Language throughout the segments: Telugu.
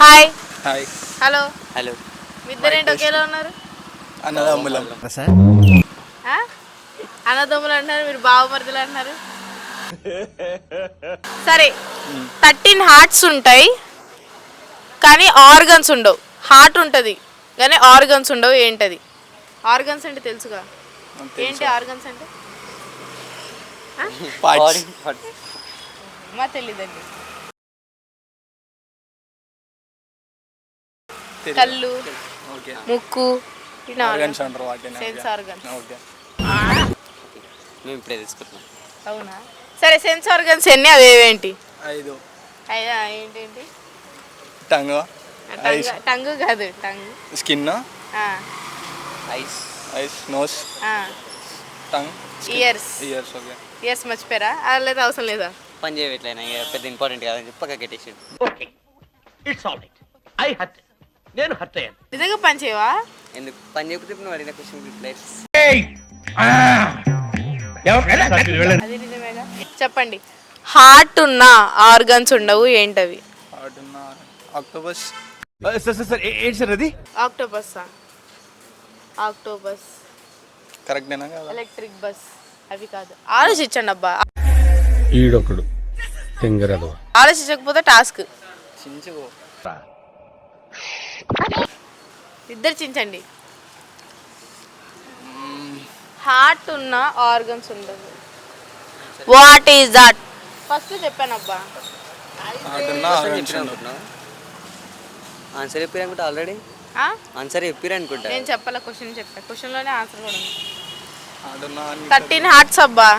హాయ్. హాయ్. హలో. హలో. మీ ఇద్దరేంటి ఒకేలా ఉన్నారు? అన్నదమ్ములం. ఆ? అన్నదమ్ములు అంటున్నారు మీరు బావమరుదులు అంటున్నారు. సరే థర్టీన్ హార్ట్స్ ఉంటాయి కానీ ఆర్గన్స్ ఉండవు. హార్ట్ ఉంటుంది కానీ ఆర్గన్స్ ఉండవు ఏంటది? ఆర్గన్స్ అంటే తెలుసుగా? ఏంటి ఆర్గన్స్ అంటే? మా తెలీదండి. కళ్ళు ఓకే. ముక్కు సెన్స్ ఆర్గన్స్. ఓకే. మేము ఇప్పుడే తీసుకుంటున్నాం అవునా? సరే సెన్స్ ఆర్గన్స్ ఎన్ని? అవి ఏవేంటి? ఐదు. అయ్యా ఏంటేంటి? టంగ్. టంగ్ టంగ్ కాదు టంగ్. స్కిన్. ఆ, eyes. Eyes nose. Tongue. Ears. Ears okay. Ears మర్చిపోయారా? అది లేదా అవసరం లేదా? పని చేయట్లేనా పెద్ద ఇంపార్టెంట్ కాదని చెప్పి పక్క కట్టేసి okay it's all right I hurt నేను హర్ట్ అయ్యాను నిజంగా పని చేయవా? ఎందుకు? పని చేయకపోతే ఇప్పుడు నువ్వు అడిగిన క్వశ్చన్ రిప్లై అది నిజమేగా? చెప్పండి. హార్ట్ ఉన్న ఆర్గన్స్ ఉండవు ఏంటవి? హార్ట్ ఉన్న ఆక్టోబస్ సార్ సార్ సార్ ఏంటి సార్ అది? ఆక్టోబస్ ఆక్టోబస్ కరెక్టేనా కదా? ఎలక్ట్రిక్ బస్ అవి కాదు. ఆలోచించండి అబ్బా. ఈడొకడు. ఆలోచించకపోతే టాస్క్ చించు ఇద్దరు చించండి. హార్ట్ ఉన్న ఆర్గన్స్ ఉండదు. What is that? ఫస్ట్ చెప్పాను అబ్బా హార్ట్ ఉన్న ఆర్గన్స్ చెప్పిరు అనుకుంటున్నావు? ఆన్సర్ చెప్పారు అనుకుంటా ఆల్రెడీ ఆ? ఆన్సర్ చెప్పారు అనుకుంటా. నేను చెప్పాల క్వశ్చన్ చెప్పా? క్వశ్చన్లోనే ఆన్సర్ కూడా ఉంది. థర్టీన్ హార్ట్స్ అబ్బా.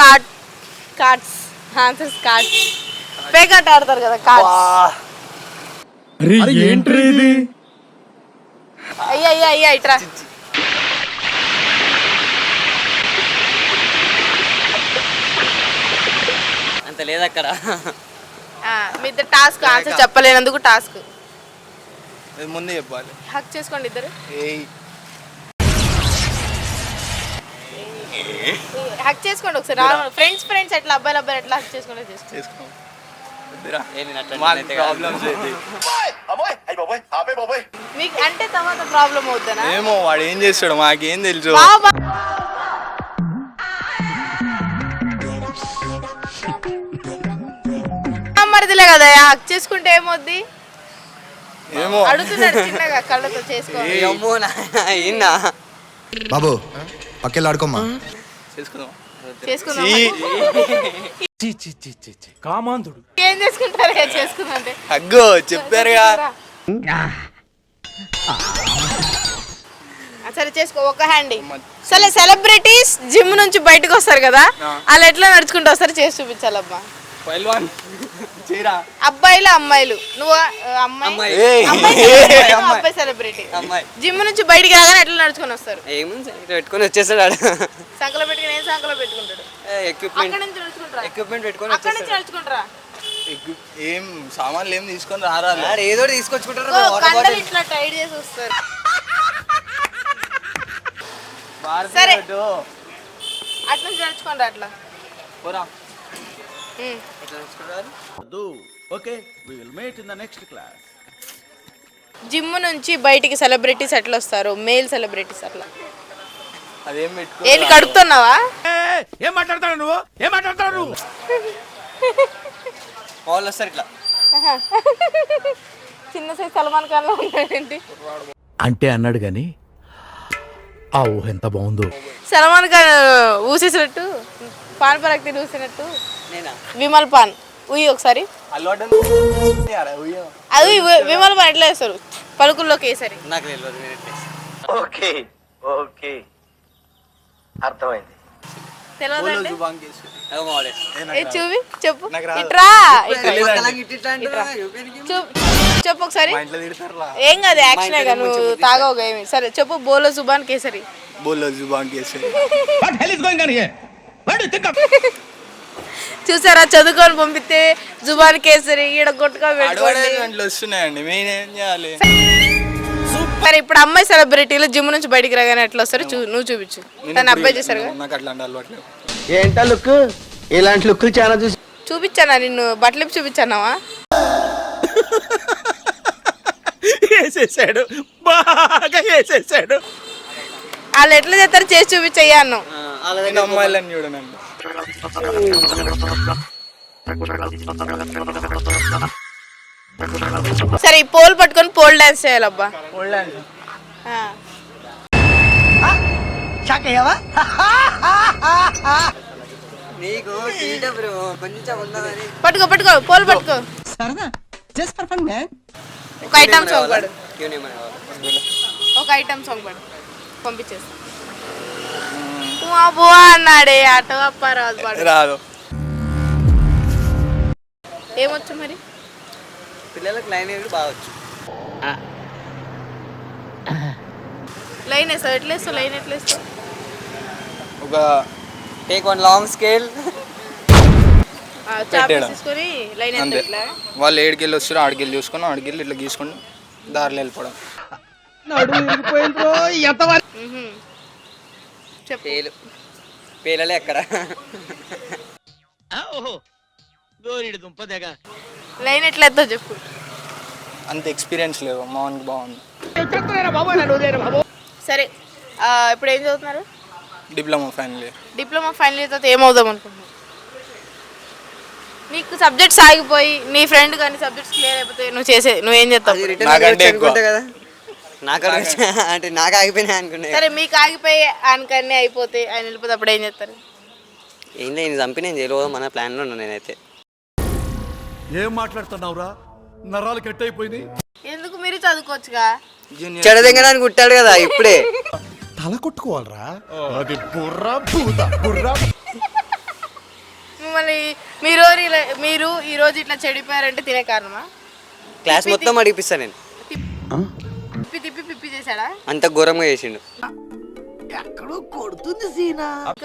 కార్డ్ కార్డ్స్ ఆన్సర్స్ కార్డ్స్ పేకాట్ ఆడతారు కదా కార్డ్స్ ఏంట్రీ ఇది అయ్యా అయ్యా అయ్యా ఇట్రా. అంత లేదు అక్కడ ఆ, మీ ఇద్దరు టాస్క్ ఆన్సర్ చెప్పలేనందుకు టాస్క్. ఇది ముందే చెప్పాలి. హక్ చేసుకోండి ఇద్దరు. ఏయ్. హక్ చేసుకోండి ఒకసారి. ఫ్రెండ్స్ ఫ్రెండ్స్ ఎట్లా అబ్బాయిలు అబ్బాయిలు ఎట్లా హక్ చేసుకోండి చేసుకో. మాకు అంటే తర్వాత ప్రాబ్లం ఏమో వాడు ఏం చేస్తాడు మాకేం తెలుసు. బాబా. మరిదిలే కదా హక్ చేసుకుంటే ఏమవుద్ది ఏమో. అడుగుతున్నాడు చిన్నగా కళ్ళతో చేసుకో. బాబు పక్కెళ్ళాడుకోమ్మా చేసుకుందాం కామాంధుడు. ఏం చేసుకుంటారు? ఏం చేసుకుందాం అంటే అగ్గో చెప్పారుగా. సరే చేసుకో ఒక హ్యాండ్. సరే సెలబ్రిటీస్ జిమ్ నుంచి బయటకు వస్తారు కదా వాళ్ళు ఎట్లా నడుచుకుంటూ వస్తారు? చేసి చీరా. అబ్బాయిలు అమ్మాయిలు. నువ్వు అమ్మాయి. అబ్బాయి సెలబ్రిటీ. అమ్మాయి. జిమ్ నుంచి బయటికి రాగానే ఎట్లా నడుచుకొని వస్తారు? పెట్టుకొని వచ్చేసాడు సంకలో ఏం ఎక్విప్మెంట్ అక్కడ నుంచి నడుచుకుంటారా? ఎక్విప్మెంట్ పెట్టుకొని అక్కడ నుంచి వచ్చేసాడు నడుచుకుంటారా? ఎగ్గు- ఏం సామాన్లు ఏం తీసుకొని రారా ఆడు ఏదో ఒకటి తీసుకొచ్చుకుంటారు ఓ, వాటర్ కండలు బాటిల్ ఇట్లా టైట్ చేసి వస్తారు. సరే. అట్లా నుంచి నడుచుకోండి ఉమ్. ఎట్లా తెచ్చుకుంటారు? జిమ్ నుంచి బయటికి సెలబ్రిటీస్ ఎట్లా వస్తారు? మేల్ సెలబ్రిటీస్ అట్లా. అదేం పెట్టుకో ఏంటి కడుపుతున్నావా? ఏం మాట్లాడతాడు నువ్వు? ఏం మాట్లాడతాడు నువ్వు? వాళ్ళు వస్తారు ఇట్లా. చిన్న సైజ్ సల్మాన్ ఖాన్లో ఉంటాడేంటి అంటే అన్నాడు గాని ఆ ఊహ ఎంత బాగుందో. సల్మాన్ ఖాన్ ఊసేసినట్టు పాన్ పరక్తి ఊసినట్టు నేనా? విమల్ పాన్. ఉయ్యి ఒకసారి. అది విమల్ పాన్ ఎట్లా వేస్తారు? పలుకుల్లోకి వేసరి. నాకు తెలియదు. Okay okay. అర్థమైంది. తెలియదండి. ఏ చూపి చెప్పు. ఇట్రా. ఒకసారి. ఏం కాదు యాక్షన్ నువ్వు తాగవు ఏమి? సరే చెప్పు బోలో సుబాన్ కేసరి. బోల్లో జుబాన్ case what hell is going on here what do think of చూసారా చదువుకొని పంపిస్తే జుబాన్ కేసరి ఈడ కొట్టుగా పెట్టుకోండి వస్తున్నాయండి మేమేం చేయాలి? సరే ఇప్పుడు అమ్మాయి సెలబ్రిటీలు జిమ్ నుంచి బయటికి రాగానే ఎట్లా వస్తారు? చూ నువ్వు చూపించు. తను అబ్బాయి చేశారు నాకు అలవాట్లేదు ఏంటా లుక్? ఇలాంటి లుక్లు చాలా చూసి చూపించానా నిన్ను? బట్టలు చూపించానావా? వేసేసాడు. బాగా వేసేసాడు. వాళ్ళు ఎట్లా చేస్తారు? చేసి చూపించయ్యా అమ్మాయిలని చూడనండి సరే ఈ పోల్ పట్టుకొని పోల్ డాన్స్ చేయాలబ్బా. నీకు బ్రో కొంచెం ఉన్నదని పట్టుకో పట్టుకో పోల్ పట్టుకో. ఒక ఐటమ్ సాంగ్ పాడు. ఒక ఐటమ్ సాంగ్ పాడు. పంపించేస్తా. బో అన్నాడే ఆటో అప్పారాజు పాడు. రాదు. ఏమొచ్చు మరి? పిల్లలకు లైన్ వేయడం బాగా వచ్చు. లైన్ వేస్తావు? ఎట్లా వేస్తావు? లైన్ ఎట్లా వేస్తావు? ఒక టేక్ వన్ లాంగ్ స్కేల్. పెట్టేయడం. తీసుకొని లైన్ అంతే. ఇట్లా? వాళ్ళు ఏడికెళ్ళి వస్తారు ఆడికెళ్ళి చూసుకొని ఆడికెళ్ళి ఇట్లా గీసుకొని దారిలో వెళ్ళిపోవడం. మ్హూ. చెప్పు. పేలు. పేలలే ఎక్కడ? ఓహో. గోరిడి దుంపదేగ లైన్ ఎట్లా చెప్పు. అంత ఎక్స్పీరియన్స్ లేవు. మామూలుగా బాగుంది. సరే ఆ, ఇప్పుడు ఏం చదువుతున్నారు? Diploma final year diploma final year తర్వాత ఏమవుదాం అనుకుంటున్నావు? నీకు సబ్జెక్ట్స్ ఆగిపోయి నీ ఫ్రెండ్ కానీ సబ్జెక్ట్స్ క్లియర్ అయిపోతే నువ్వు చేసే నువ్వేం చేస్తావు? అది రిటర్న్ నాకంటే ఎక్కువ. అనుకుంటా కదా. నాకు అడగచ్చు. అంటే నాకు ఆగిపోయినాయి అనుకునే సరే మీకు ఆగిపోయి ఆయనకన్నీ అయిపోతే ఆయన వెళ్ళిపోతే అప్పుడు ఏం చేస్తారు? ఏం లేదు చంపి నేను పోదాం మన ప్లాన్లో ఉన్నాను నేనైతే. ఏం మాట్లాడుతున్నావురా? నరాలు కట్ అయిపోయింది ఎందుకు మీరు చదువుకోవచ్చుగా? చెడదెంగడానికి కుట్టాడు కదా ఇప్పుడే. తల కొట్టుకోవాలరా. అది బుర్ర బూద బుర్ర మిమ్మల్ని మీరు ఇలా- మీరు ఈ రోజు ఇట్లా చెడిపోయారంటే తినే కారణమా? క్లాస్ మొత్తం అడిగిపిస్తాను నేను. తిప్పి తిప్పి పిప్పి చేశాడా? అంత ఘోరంగా చేసిండు. ఇంకా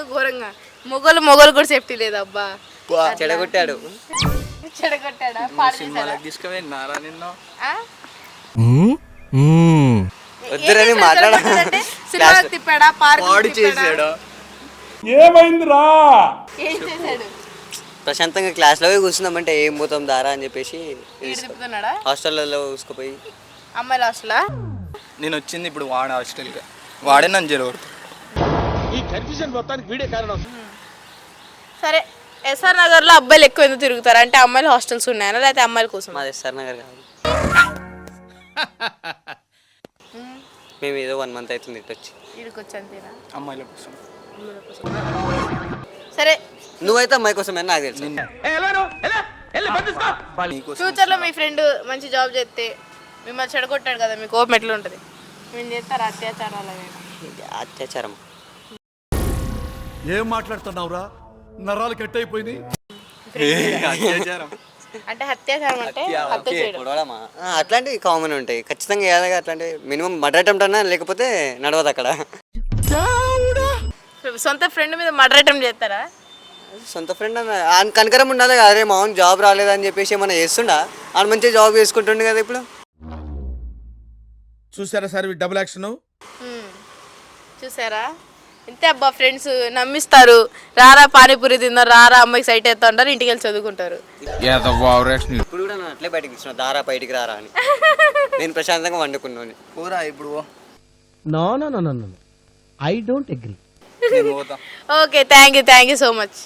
ఘోరంగా. మొగలు మొగలు కూడా సేఫ్టీ లేదు అబ్బా. చెడగొట్టాడు. చెడగొట్టాడా? సినిమాలకు తీసుకుపోయినారా నిన్ను? ఆ? వద్దురని ఏం మాట్లాడ పార్క్ చేశాడు. ప్రశాంతంగా క్లాస్లో పోయి కూర్చుందామంటే ఏం పోతాం దారా అని చెప్పేసి తిప్పుతున్నాడా? హాస్టల్లో చూసుకుపోయి అమ్మాయిలు హాస్టలా? నేను వచ్చింది ఇప్పుడు వాడ హాస్టల్గా వాడే నన్ను జరగడు ఈ కన్ఫ్యూజన్ మొత్తానికి వీడే కారణం. సరే ఎస్ఆర్ నగర్లో అబ్బాయిలు ఎక్కువ ఎందుకు తిరుగుతారు? అంటే అమ్మాయిలు హాస్టల్స్ ఉన్నాయనా లేకపోతే అమ్మాయిల కోసం మాది ఎస్ఆర్ నగర్ కాదు. మేము ఏదో వన్ మంత్ అవుతుంది ఇటు వచ్చి ఇక్కడికి వచ్చి అంతేనా అమ్మాయిల కోసం. సరే. నువ్వైతే అమ్మాయి కోసం అని నాకు తెలుసు. ఫ్యూచర్లో మీ ఫ్రెండ్ మంచి జాబ్ చేస్తే మిమ్మల్ని చెడగొట్టాడు కదా మీ కోపం ఎట్లా ఉంటుంది మేము చేస్తారు అత్యాచారాలు అత్యాచారం ఏం మాట్లాడుతున్నావురా? నరాలు కట్ అత్యాచారం. అంటే అత్యాచారం అంటే హత్య, హత్య ఓకే. చేయడం. గొడవలమా ఆ, అట్లాంటివి కామన్ ఉంటాయి. ఖచ్చితంగా చేయాలి అట్లాంటివి మినిమం మర్డర్ అటెంప్ట్ అన్నా లేకపోతే నడవదు అక్కడ. సొంత ఫ్రెండ్ మీద మర్డర్ అటెంప్ట్ చేస్తారా? సొంత ఫ్రెండ్ అన్న ఆయన కనకరం ఉండాలి కదా అరే మామూలు జాబ్ రాలేదని చెప్పేసి ఏమైనా చేస్తుండా? ఆయన మంచిగా జాబ్ చేసుకుంటుండే కదా ఇప్పుడు. చూసారా సార్ డబుల్ యాక్షన్. చూసారా? ఇంతే అబ్బా ఫ్రెండ్స్ నమ్మిస్తారు. రారా పానీపూరి తిందాం రారా అమ్మాయికి సైట్ వేస్తా ఉంటారు ఇంటికి వెళ్ళి చదువుకుంటారు. ఇప్పుడు కూడా అట్లే బయటకు ఇస్తున్నా దారా బయటికి రారా అని. నేను ప్రశాంతంగా వండుకున్నాను పోరా ఇప్పుడు. No no no no I don't agree నేను పోతా. Okay thank you thank you so much